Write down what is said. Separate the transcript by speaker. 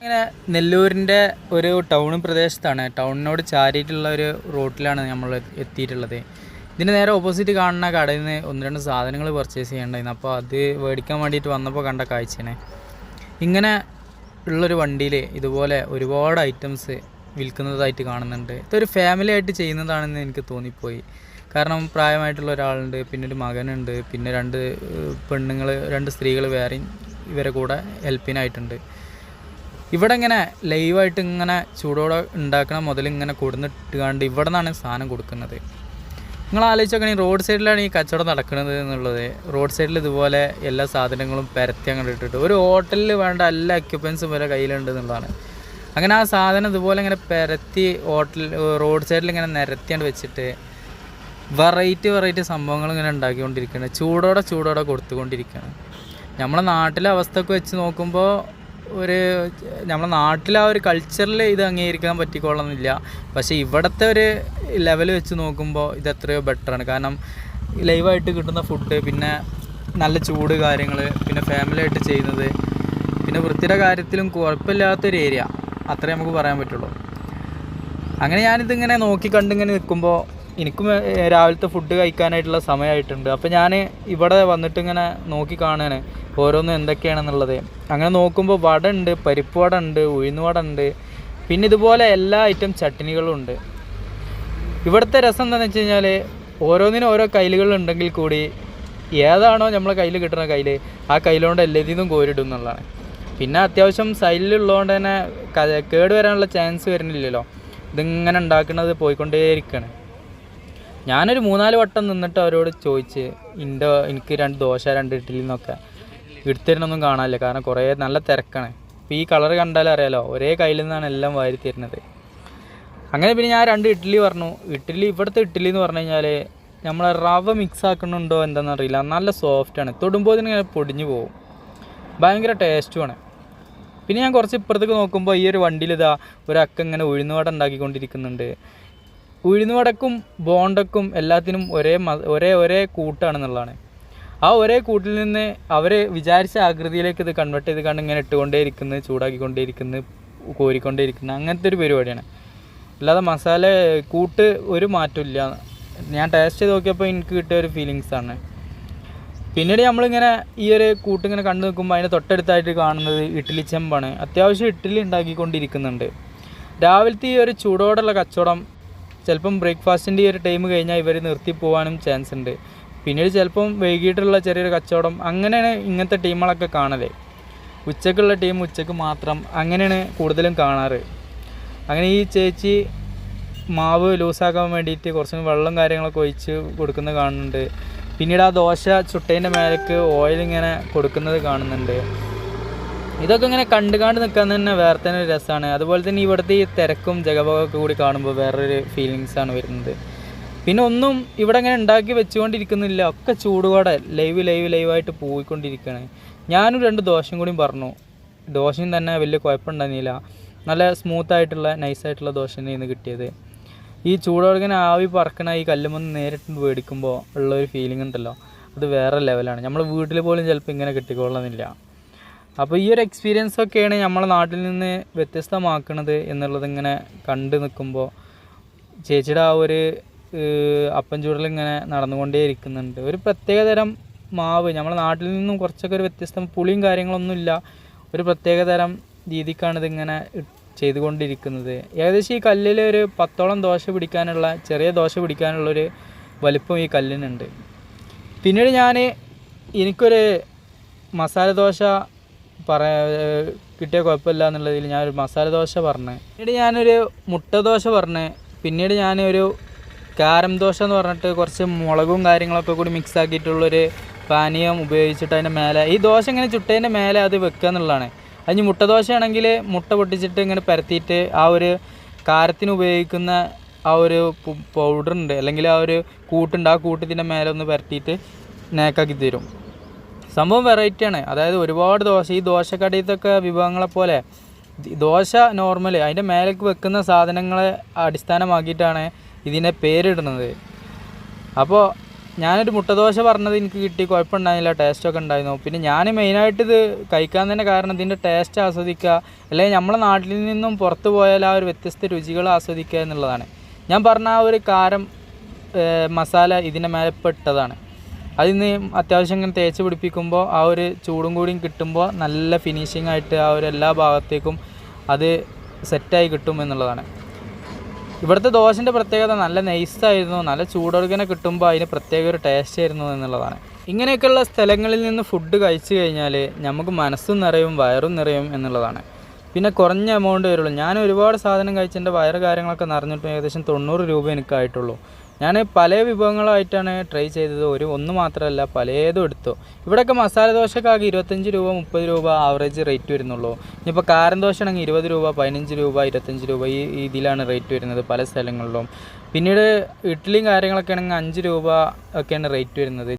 Speaker 1: ഇങ്ങനെ നെല്ലൂരിന്റെ ഒരു ടൗൺ പ്രദേശത്താണ്. ടൗണിനോട് ചാരിയിട്ടുള്ള ഒരു റോട്ടിലാണ് നമ്മൾ എത്തിയിട്ടുള്ളത്. ഇതിന് നേരെ ഓപ്പോസിറ്റ് കാണുന്ന കടയിൽ നിന്ന് ഒന്ന് രണ്ട് സാധനങ്ങൾ പർച്ചേസ് ചെയ്യേണ്ടായിരുന്നു. അപ്പോൾ അത് മേടിക്കാൻ വേണ്ടിയിട്ട് വന്നപ്പോൾ കണ്ട കാഴ്ചയാണ്. ഇങ്ങനെ ഉള്ളൊരു വണ്ടിയിൽ ഇതുപോലെ ഒരുപാട് ഐറ്റംസ് വിൽക്കുന്നതായിട്ട് കാണുന്നുണ്ട്. ഇതൊരു ഫാമിലി ആയിട്ട് ചെയ്യുന്നതാണെന്ന് എനിക്ക് തോന്നിപ്പോയി. കാരണം പ്രായമായിട്ടുള്ള ഒരാളുണ്ട് പിന്നെ ഒരു മകനുണ്ട് പിന്നെ രണ്ട് പെണ്ണുങ്ങൾ രണ്ട് സ്ത്രീകൾ വേറെയും ഇവരെ കൂടെ ഹെൽപ്പിനായിട്ടുണ്ട് ഇവിടെ ഇങ്ങനെ ലൈവായിട്ട് ഇങ്ങനെ ചൂടോടെ ഉണ്ടാക്കണ മുതൽ ഇങ്ങനെ കൊടുന്നിട്ടുകാണ്ട് ഇവിടെ നിന്നാണ് സാധനം കൊടുക്കുന്നത്. നിങ്ങൾ ആലോചിച്ചോക്കണേ റോഡ് സൈഡിലാണ് ഈ കച്ചവടം നടക്കുന്നത് എന്നുള്ളത്. റോഡ് സൈഡിൽ ഇതുപോലെ എല്ലാ സാധനങ്ങളും പരത്തി അങ്ങോട്ട് ഇട്ടിട്ട് ഒരു ഹോട്ടലിൽ വേണ്ട എല്ലാ എക്യുപ്മെൻസും വരെ കയ്യിലുണ്ട് എന്നുള്ളതാണ്. അങ്ങനെ ആ സാധനം ഇതുപോലെ ഇങ്ങനെ പരത്തി ഹോട്ടൽ റോഡ് സൈഡിൽ ഇങ്ങനെ നിരത്തിയാണ്ട് വെച്ചിട്ട് വെറൈറ്റി വെറൈറ്റി സംഭവങ്ങൾ ഇങ്ങനെ ഉണ്ടാക്കിക്കൊണ്ടിരിക്കുകയാണ് ചൂടോടെ ചൂടോടെ കൊടുത്തുകൊണ്ടിരിക്കുകയാണ് നമ്മളെ നാട്ടിലെ അവസ്ഥയൊക്കെ വെച്ച് നോക്കുമ്പോൾ ഒരു നമ്മുടെ നാട്ടിലെ ആ ഒരു കൾച്ചറിൽ ഇത് അംഗീകരിക്കാൻ പറ്റിക്കോളന്നില്ല പക്ഷേ ഇവിടുത്തെ ഒരു ലെവൽ വെച്ച് നോക്കുമ്പോൾ ഇത് എത്രയോ ബെറ്ററാണ് കാരണം ലൈവായിട്ട് കിട്ടുന്ന ഫുഡ് പിന്നെ നല്ല ചൂട് കാര്യങ്ങൾ പിന്നെ ഫാമിലി ആയിട്ട് ചെയ്യുന്നത് പിന്നെ വൃത്തിയുടെ കാര്യത്തിലും കുഴപ്പമില്ലാത്തൊരു ഏരിയ അത്രേ നമുക്ക് പറയാൻ പറ്റുള്ളൂ. അങ്ങനെ ഞാനിതിങ്ങനെ നോക്കി കണ്ടിങ്ങനെ നിൽക്കുമ്പോൾ എനിക്കും രാവിലത്തെ ഫുഡ് കഴിക്കാനായിട്ടുള്ള സമയമായിട്ടുണ്ട് അപ്പോൾ ഞാൻ ഇവിടെ വന്നിട്ട് ഇങ്ങനെ നോക്കി കാണുകയാണ് ഓരോന്നും എന്തൊക്കെയാണെന്നുള്ളത്. അങ്ങനെ നോക്കുമ്പോൾ വട ഉണ്ട് പരിപ്പ് വട ഉണ്ട് ഉഴുന്ന് വട ഉണ്ട് പിന്നെ ഇതുപോലെ എല്ലാ ഐറ്റം ചട്ടിനികളും ഉണ്ട്. ഇവിടുത്തെ രസം എന്താണെന്ന് വെച്ച് കഴിഞ്ഞാൽ ഓരോന്നിനും ഓരോ കയ്യിലുകളുണ്ടെങ്കിൽ കൂടി ഏതാണോ നമ്മളെ കയ്യിൽ കിട്ടുന്ന കയ്യിൽ ആ കയ്യിലുകൊണ്ട് എല്ലാത്തിനും കോരിടും എന്നുള്ളതാണ്. പിന്നെ അത്യാവശ്യം സൈഡിലുള്ളതുകൊണ്ട് തന്നെ കേട് വരാനുള്ള ചാൻസ് വരുന്നില്ലല്ലോ. ഇതിങ്ങനെ ഉണ്ടാക്കുന്നത് പോയിക്കൊണ്ടേയിരിക്കുകയാണ് ഞാനൊരു മൂന്നാൽ വട്ടം നിന്നിട്ട് അവരോട് ചോദിച്ച് ഇന്റെ എനിക്ക് രണ്ട് ദോശ രണ്ട് ഇഡ്ഡലി എന്നൊക്കെ എടുത്തിരുന്നൊന്നും കാണാനില്ല. കാരണം കുറേ നല്ല തിരക്കാണ്. അപ്പോൾ ഈ കളർ കണ്ടാലും അറിയാലോ ഒരേ കയ്യിൽ നിന്നാണ് എല്ലാം വാരി തരുന്നത്. അങ്ങനെ പിന്നെ ഞാൻ രണ്ട് ഇഡ്ഡലി പറഞ്ഞു. ഇഡ്ഡലി ഇവിടുത്തെ ഇഡ്ഡലി എന്ന് പറഞ്ഞു കഴിഞ്ഞാൽ നമ്മൾ റവ മിക്സ് ആക്കണുണ്ടോ എന്താണെന്ന് അറിയില്ല. നല്ല സോഫ്റ്റാണ് തൊടുമ്പോൾ ഇങ്ങനെ പൊടിഞ്ഞു പോകും. ഭയങ്കര ടേസ്റ്റുമാണ് പിന്നെ ഞാൻ കുറച്ച് ഇപ്പുറത്തേക്ക് നോക്കുമ്പോൾ ഈ ഒരു വണ്ടിയിൽ ഇതാ ഒരു അക്ക ഇങ്ങനെ ഉഴുന്നുവട ഉണ്ടാക്കിക്കൊണ്ടിരിക്കുന്നുണ്ട്. ഉഴുന്നുവടക്കും ബോണ്ടക്കും എല്ലാത്തിനും ഒരേ ഒരേ ഒരേ കൂട്ടാണെന്നുള്ളതാണ്. ആ ഒരേ കൂട്ടിൽ നിന്ന് അവർ വിചാരിച്ച ആകൃതിയിലേക്ക് ഇത് കൺവേർട്ട് ചെയ്ത് കണ്ട് ഇങ്ങനെ ഇട്ടുകൊണ്ടേയിരിക്കുന്നത് ചൂടാക്കിക്കൊണ്ടേയിരിക്കുന്നത് കോരിക്കൊണ്ടേയിരിക്കുന്നത് അങ്ങനത്തെ ഒരു പരിപാടിയാണ്. അല്ലാതെ മസാല കൂട്ട് ഒരു മാറ്റമില്ല ഞാൻ ടേസ്റ്റ് ചെയ്ത് നോക്കിയപ്പോൾ എനിക്ക് കിട്ടിയ ഒരു ഫീലിങ്സാണ് പിന്നീട് നമ്മളിങ്ങനെ ഈ ഒരു കൂട്ടിങ്ങനെ കണ്ടു നിൽക്കുമ്പോൾ അതിന്റെ തൊട്ടടുത്തായിട്ട് കാണുന്നത് ഇഡ്ഡലി ചെമ്പാണ്. അത്യാവശ്യം ഇഡ്ഡലി ഉണ്ടാക്കിക്കൊണ്ടിരിക്കുന്നുണ്ട്. രാവിലത്തെ ഈ ഒരു ചൂടോടുള്ള കച്ചവടം ചിലപ്പം ബ്രേക്ക്ഫാസ്റ്റിന്റെ ഈ ഒരു ടൈം കഴിഞ്ഞാൽ ഇവർ നിർത്തി പോകാനും ചാൻസ് ഉണ്ട്. പിന്നീട് ചിലപ്പം വൈകിട്ടുള്ള ചെറിയൊരു കച്ചവടം അങ്ങനെയാണ് ഇങ്ങനത്തെ ടീമുകളൊക്കെ കാണൽ. ഉച്ചക്കുള്ള ടീം ഉച്ചയ്ക്ക് മാത്രം അങ്ങനെയാണ് കൂടുതലും കാണാറ്. അങ്ങനെ ഈ ചേച്ചി മാവ് ലൂസാക്കാൻ വേണ്ടിയിട്ട് കുറച്ച് വെള്ളം കാര്യങ്ങളൊക്കെ ഒഴിച്ച് കൊടുക്കുന്നത് കാണുന്നുണ്ട്. പിന്നീട് ആ ദോശ ചുട്ടേന്റെ മേലേക്ക് ഓയിൽ ഇങ്ങനെ കൊടുക്കുന്നത് കാണുന്നുണ്ട്. ഇതൊക്കെ ഇങ്ങനെ കണ്ടു കണ്ട് നിൽക്കാൻ തന്നെ വേറെ തന്നെ ഒരു രസമാണ് അതുപോലെ തന്നെ ഇവിടുത്തെ ഈ തിരക്കും ജഗപൊക്കെ കൂടി കാണുമ്പോൾ വേറൊരു ഫീലിങ്സ് ആണ് വരുന്നത്. പിന്നെ ഒന്നും ഇവിടെ ഇങ്ങനെ ഉണ്ടാക്കി വെച്ചുകൊണ്ടിരിക്കുന്നില്ല. ഒക്കെ ചൂടുകൂടെ ലൈവ് ലൈവ് ലൈവായിട്ട് പോയിക്കൊണ്ടിരിക്കുകയാണ് ഞാനും രണ്ട് ദോശയും കൂടിയും പറഞ്ഞു. ദോശയും തന്നെ വലിയ കുഴപ്പമുണ്ടായിരുന്നില്ല. നല്ല സ്മൂത്ത് ആയിട്ടുള്ള നൈസായിട്ടുള്ള ദോശ തന്നെയാണ് കിട്ടിയത്. ഈ ചൂടോടെ ഇങ്ങനെ ആവി പറക്കണ ഈ കല്ലുമൊന്ന് നേരിട്ട് മേടിക്കുമ്പോൾ ഉള്ളൊരു ഫീലിംഗ് ഉണ്ടല്ലോ. അത് വേറെ ലെവലാണ് നമ്മൾ വീട്ടിൽ പോലും ചിലപ്പോൾ ഇങ്ങനെ കിട്ടിക്കൊള്ളുന്നില്ല അപ്പോൾ ഈ ഒരു എക്സ്പീരിയൻസ് ഒക്കെയാണ് നമ്മളെ നാട്ടിൽ നിന്ന് വ്യത്യസ്തമാക്കുന്നത് എന്നുള്ളത് ഇങ്ങനെ കണ്ടു നിൽക്കുമ്പോൾ ചേച്ചിയുടെ ആ ഒരു അപ്പം ചൂടൽ ഇങ്ങനെ നടന്നുകൊണ്ടേ ഇരിക്കുന്നുണ്ട്. ഒരു പ്രത്യേകതരം മാവ്. നമ്മളെ നാട്ടിൽ നിന്നും കുറച്ചൊക്കെ ഒരു വ്യത്യസ്തം പുളിയും കാര്യങ്ങളൊന്നുമില്ല ഒരു പ്രത്യേകതരം രീതിക്കാണ് ഇതിങ്ങനെ ഇ- ചെയ്തുകൊണ്ടിരിക്കുന്നത്. ഏകദേശം ഈ കല്ലിൽ ഒരു പത്തോളം ദോശ പിടിക്കാനുള്ള ചെറിയ ദോശ പിടിക്കാനുള്ളൊരു വലിപ്പം ഈ കല്ലിനുണ്ട്. പിന്നീട് ഞാൻ എനിക്കൊരു മസാല ദോശ പറ കിട്ടിയ കുഴപ്പമില്ല എന്നുള്ളതിൽ ഞാനൊരു മസാല ദോശ പറഞ്ഞു. പിന്നീട് ഞാനൊരു മുട്ട ദോശ പറഞ്ഞു. പിന്നീട് ഞാനൊരു കാരം ദോശ എന്ന് പറഞ്ഞിട്ട് കുറച്ച് മുളകും കാര്യങ്ങളൊക്കെ കൂടി മിക്സ് ആക്കിയിട്ടുള്ളൊരു പാനീയം ഉപയോഗിച്ചിട്ട് അതിന്റെ മേലെ ഈ ദോശ ഇങ്ങനെ ചുട്ടതിന്റെ മേലെ അത് വെക്കുക എന്നുള്ളതാണ്. അതിന് മുട്ട ദോശയാണെങ്കിൽ മുട്ട പൊട്ടിച്ചിട്ട് ഇങ്ങനെ പരത്തിയിട്ട് ആ ഒരു കാരത്തിന് ഉപയോഗിക്കുന്ന ആ ഒരു പൗഡർ ഉണ്ട്. അല്ലെങ്കിൽ ആ ഒരു കൂട്ടുണ്ട്. ആ കൂട്ടത്തിന്റെ മേലെ ഒന്ന് പരത്തിയിട്ട് നേക്കാക്കി തരും. സംഭവം വെറൈറ്റിയാണ് അതായത് ഒരുപാട് ദോശ ഈ ദോശക്കടിയത്തൊക്കെ വിഭവങ്ങളെ പോലെ ദോശ നോർമൽ അതിന്റെ മേലേക്ക് വെക്കുന്ന സാധനങ്ങളെ അടിസ്ഥാനമാക്കിയിട്ടാണ് ഇതിനെ പേരിടുന്നത്. അപ്പോൾ ഞാനൊരു മുട്ടദോശ പറഞ്ഞത് എനിക്ക് കിട്ടി കുഴപ്പമുണ്ടായില്ല ടേസ്റ്റൊക്കെ ഉണ്ടായിരുന്നു. പിന്നെ ഞാൻ മെയിനായിട്ട് ഇത് കഴിക്കാൻ തന്നെ കാരണം ഇതിന്റെ ടേസ്റ്റ് ആസ്വദിക്കുക അല്ലെങ്കിൽ നമ്മളെ നാട്ടിൽ നിന്നും പുറത്ത് പോയാൽ ആ ഒരു വ്യത്യസ്ത രുചികൾ ആസ്വദിക്കുക എന്നുള്ളതാണ്. ഞാൻ പറഞ്ഞ ആ ഒരു കാരം മസാല ഇതിന്റെ മേലെ ഇപ്പോൾ ഇട്ടതാണ് അതിന്ന് അത്യാവശ്യം ഇങ്ങനെ തേച്ച് പിടിപ്പിക്കുമ്പോൾ ആ ഒരു ചൂടും കൂടിയും കിട്ടുമ്പോൾ നല്ല ഫിനിഷിംഗ് ആയിട്ട് ആ ഒരു എല്ലാ ഭാഗത്തേക്കും അത് സെറ്റായി കിട്ടും എന്നുള്ളതാണ്. ഇവിടുത്തെ ദോശന്റെ പ്രത്യേകത നല്ല നൈസായിരുന്നു നല്ല ചൂടൊടുക്കനെ കിട്ടുമ്പോൾ അതിന് പ്രത്യേക ഒരു ടേസ്റ്റ് ആയിരുന്നു എന്നുള്ളതാണ്. ഇങ്ങനെയൊക്കെയുള്ള സ്ഥലങ്ങളിൽ നിന്ന് ഫുഡ് കഴിച്ചു കഴിഞ്ഞാൽ നമുക്ക് മനസ്സും നിറയും വയറും നിറയും എന്നുള്ളതാണ്. പിന്നെ കുറഞ്ഞ എമൗണ്ട് വരുള്ളൂ. ഞാൻ ഒരുപാട് സാധനം കഴിച്ച് വയറ് കാര്യങ്ങളൊക്കെ നിറഞ്ഞിട്ട് ഏകദേശം തൊണ്ണൂറ് രൂപ എനിക്കായിട്ടുള്ളൂ. ഞാൻ പല വിഭവങ്ങളായിട്ടാണ് ട്രൈ ചെയ്തത്. ഒരു ഒന്ന് മാത്രമല്ല പലതും എടുത്തു. ഇവിടെയൊക്കെ മസാല ദോശക്കാകെ ഇരുപത്തഞ്ച് രൂപ മുപ്പത് രൂപ ആവറേജ് റേറ്റ് വരുന്നുള്ളൂ. ഇനിയിപ്പോൾ കാരൻ ദോശ ആണെങ്കിൽ ഇരുപത് രൂപ പതിനഞ്ച് രൂപ ഇരുപത്തഞ്ച് രൂപ ഈ ഇതിലാണ് റേറ്റ് വരുന്നത് പല സ്ഥലങ്ങളിലും. പിന്നീട് ഇഡ്ഡലിയും കാര്യങ്ങളൊക്കെ ആണെങ്കിൽ അഞ്ച് രൂപ ഒക്കെയാണ് റേറ്റ് വരുന്നത്.